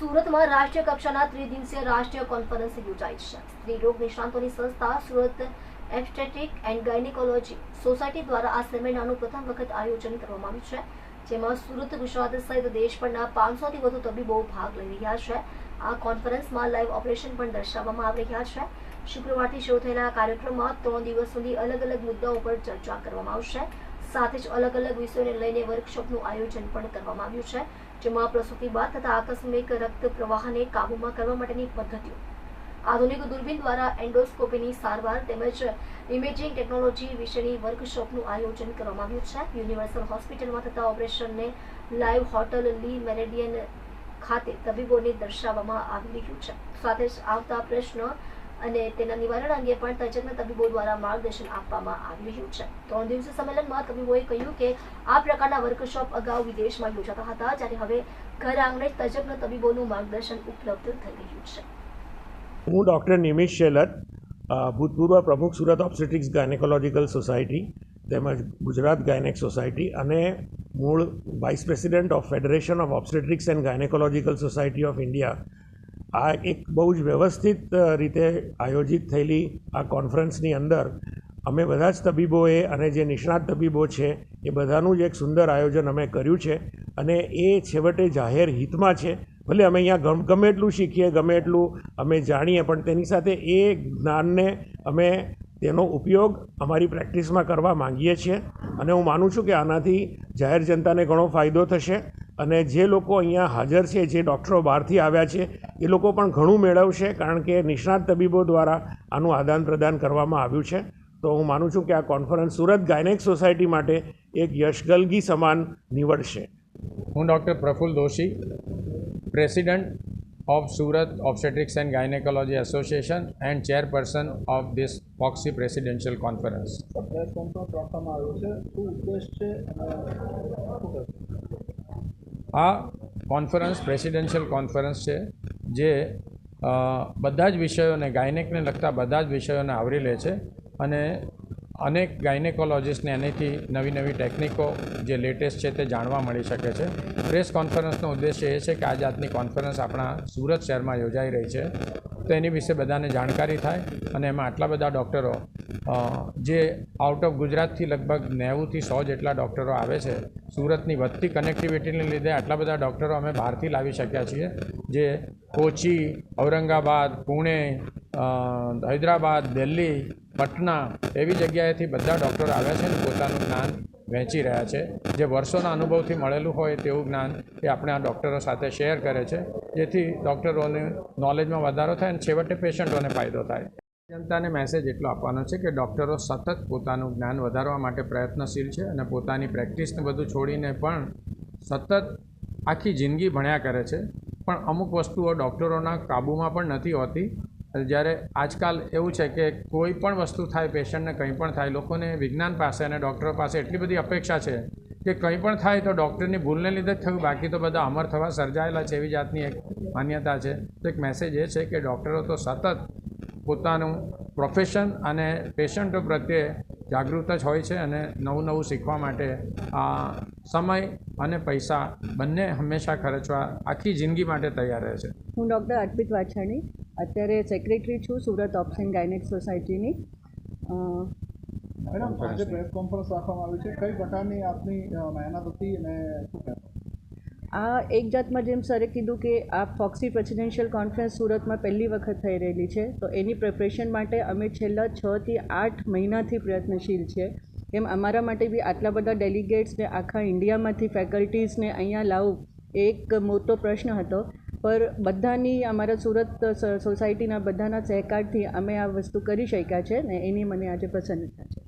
સુરતમાં રાષ્ટ્રીય કક્ષાના ત્રિદિવસીય રાષ્ટ્રીય કોન્ફરન્સ યોજાઈ છે. સ્ત્રી રોગ નિષ્ણાતોની સંસ્થા Surat obstetric and gynaecology society દ્વારા આ સેમિનારનું પ્રથમ વખત આયોજન કરવામાં આવ્યું છે, જેમાં સુરત, ગુજરાત સહિત દેશભરના પાંચસોથી વધુ તબીબો ભાગ લઈ રહ્યા છે. આ કોન્ફરન્સમાં લાઈવ ઓપરેશન પણ દર્શાવવામાં આવી રહ્યા છે. શુક્રવારથી શરૂ થયેલા કાર્યક્રમમાં ત્રણ દિવસ સુધી અલગ અલગ મુદ્દાઓ પર ચર્ચા કરવામાં આવશે. સાથે જ અલગ અલગ વિષયોને લઈને વર્કશોપનું આયોજન પણ કરવામાં આવ્યું છે. જેમાં પ્રસૂતિ બાદ તથા આકસ્મિક રક્ત પ્રવાહને કાબૂમાં કરવા માટેની પદ્ધતિઓ. આધુનિક દૂરબીન દ્વારા એન્ડોસ્કોપીની સારવાર તેમજ ઇમેજિંગ ટેકનોલોજી વિશેની વર્કશોપનું આયોજન કરવામાં આવ્યું છે. યુનિવર્સલ હોસ્પિટલમાં થતા ઓપરેશનને લાઈવ હોટલ લી મેરેડિયન ખાતે તબીબોને દર્શાવવામાં આવી રહ્યું છે. સાથે જ આવતા પ્રશ્ન અને તેના નિવારણ અંગે પણ તજજ્ઞ તબીબો દ્વારા માર્ગદર્શન આપવામાં આવી રહ્યું છે. ત્રણ દિવસીય સંમેલનમાં તબીબોએ કહ્યું કે આ પ્રકારના વર્કશોપ અગાઉ વિદેશમાં યોજાતા હતા, જ્યારે હવે ઘર આંગણે તજજ્ઞ તબીબોનું માર્ગદર્શન ઉપલબ્ધ થઈ રહ્યું છે. હું ડૉક્ટર નિમિષ શેલર ભૂતપૂર્વ પ્રમુખ સુરત ઓબ્સ્ટેટ્રિક્સ ગાયનેકોલોજીકલ સોસાયટી તેમજ ગુજરાત ગાયનેક સોસાયટી અને મૂળ vice president of federation of obstetrics and gynaecological society of India આ એક બહુ જ વ્યવસ્થિત રીતે આયોજિત થયેલી આ કોન્ફરન્સની અંદર અમે બધા જ તબીબોએ અને જે નિષ્ણાત તબીબો છે, એ બધાનું જ એક સુંદર આયોજન અમે કર્યું છે અને એ છેવટે જાહેર હિતમાં છે. ભલે અમે અહીંયા ગમ, ગમે એટલું શીખીએ, ગમે એટલું અમે જાણીએ, પણ તેની સાથે એ જ્ઞાનને અમે તેનો ઉપયોગ અમારી પ્રેક્ટિસમાં કરવા માંગીએ છીએ. અને હું માનું છું કે આનાથી જાહેર જનતાને ઘણો ફાયદો થશે. અને જે લોકો અહીંયા હાજર છે જે ડૉક્ટરો બહારથી આવ્યા છે એ લોકો પણ ઘણું મેળવશે કારણ કે નિષ્ણાત તબીબો દ્વારા આનું આદાન પ્રદાન કરવામાં આવ્યું છે. તો હું માનું છું કે આ કોન્ફરન્સ સુરત ગાયનેક સોસાયટી માટે એક યશગલગી સમાન નીવડશે. હું doctor Praful Doshi president of Surat obstetrics and gynaecology association and chairperson of this FOGSI presidential conference. Press conference રાખવામાં આવ્યો છે. શું ઉદ્દેશ છે આ કોન્ફરન્સ પ્રેસિડેન્શિયલ કોન્ફરન્સ છે, જે બધા જ વિષયોને, ગાયનેકને લગતા બધા જ વિષયોને આવરી લે છે અને અનેક ગાયનેકોલોજીસ્ટને એનાથી નવી નવી ટેકનિકો જે લેટેસ્ટ છે તે જાણવા મળી શકે છે. પ્રેસ કોન્ફરન્સનો ઉદ્દેશ્ય એ છે કે આ જાતની કોન્ફરન્સ આપણા સુરત શહેરમાં યોજાઈ રહી છે. તો એની વિશે બધાને જાણકારી થાય અને એમાં આટલા બધા ડૉક્ટરો જે આઉટ ઓફ ગુજરાતથી લગભગ નેવુંથી સો જેટલા ડૉક્ટરો આવે છે, સુરતની વધતી કનેક્ટિવિટીને લીધે આટલા બધા ડૉક્ટરો અમે બહારથી લાવી શક્યા છીએ. જે કોચી, ઔરંગાબાદ, પુણે હૈદરાબાદ, દિલ્હી, પટના એવી જગ્યાએથી બધા ડૉક્ટરો આવ્યા છે અને પોતાનું જ્ઞાન વહેંચી રહ્યા છે. જે વર્ષોના અનુભવથી મળેલું હોય તેવું જ્ઞાન એ આપણે આ ડૉક્ટરો સાથે શેર કરે છે. જેથી ડૉક્ટરોને નોલેજમાં વધારો થાય અને છેવટે પેશન્ટોને ફાયદો થાય. જનતાને મેસેજ એટલો આપવાનો છે કે ડૉક્ટરો સતત પોતાનું જ્ઞાન વધારવા માટે પ્રયત્નશીલ છે અને પોતાની પ્રેક્ટિસને બધું છોડીને પણ સતત આખી જિંદગી ભણ્યા કરે છે. પણ અમુક વસ્તુઓ ડૉક્ટરોના કાબૂમાં પણ નથી હોતી. જ્યારે આજકાલ એવું છે કે કોઈ પણ વસ્તુ થાય પેશન્ટને કંઈ પણ થાય, લોકોને વિજ્ઞાન પાસે અને ડૉક્ટરો પાસે એટલી બધી અપેક્ષા છે કે કંઈ પણ થાય તો ડૉક્ટરની ભૂલને લીધે જ થયું. બાકી તો બધા અમર થવા સર્જાયેલા છે એવી જાતની એક માન્યતા છે. તો એક મેસેજ એ છે કે ડૉક્ટરો તો સતત પોતાનું પ્રોફેશન અને પેશન્ટો પ્રત્યે જાગૃત જ હોય છે અને નવું નવું શીખવા માટે આ સમય અને પૈસા બંને હંમેશા ખર્ચવા આખી જિંદગી માટે તૈયાર રહે છે. હું ડૉક્ટર અર્પિત વાછાણી. અત્યારે સેક્રેટરી છું, સુરત ઓપ્શન ગાયનેક સોસાયટીની મેડમ આજે પ્રેસ કોન્ફરન્સ રાખવામાં આવી છે. કઈ પ્રકારની આપની મહેનત હતી અને શું કહેશો? આ એક જાતમાં જેમ સરે કીધું કે આ ફોક્સી પ્રેસિડેન્શિયલ કોન્ફરન્સ સુરતમાં પહેલી વખત થઈ રહેલી છે તો એની પ્રિપરેશન માટે અમે છેલ્લા છથી આઠ મહિનાથી પ્રયત્નશીલ છે. એમ અમારા માટે બી આટલા બધા ડેલિગેટ્સને આખા ઇન્ડિયામાંથી ફેકલ્ટીઝને અહીંયા લાવવું એક મોટો પ્રશ્ન હતો. પર બધાની અમારા સુરત સ- સોસાયટીના બધાના સહકારથી અમે આ વસ્તુ કરી શક્યા છે ને એની મને આજે પ્રસન્નતા છે.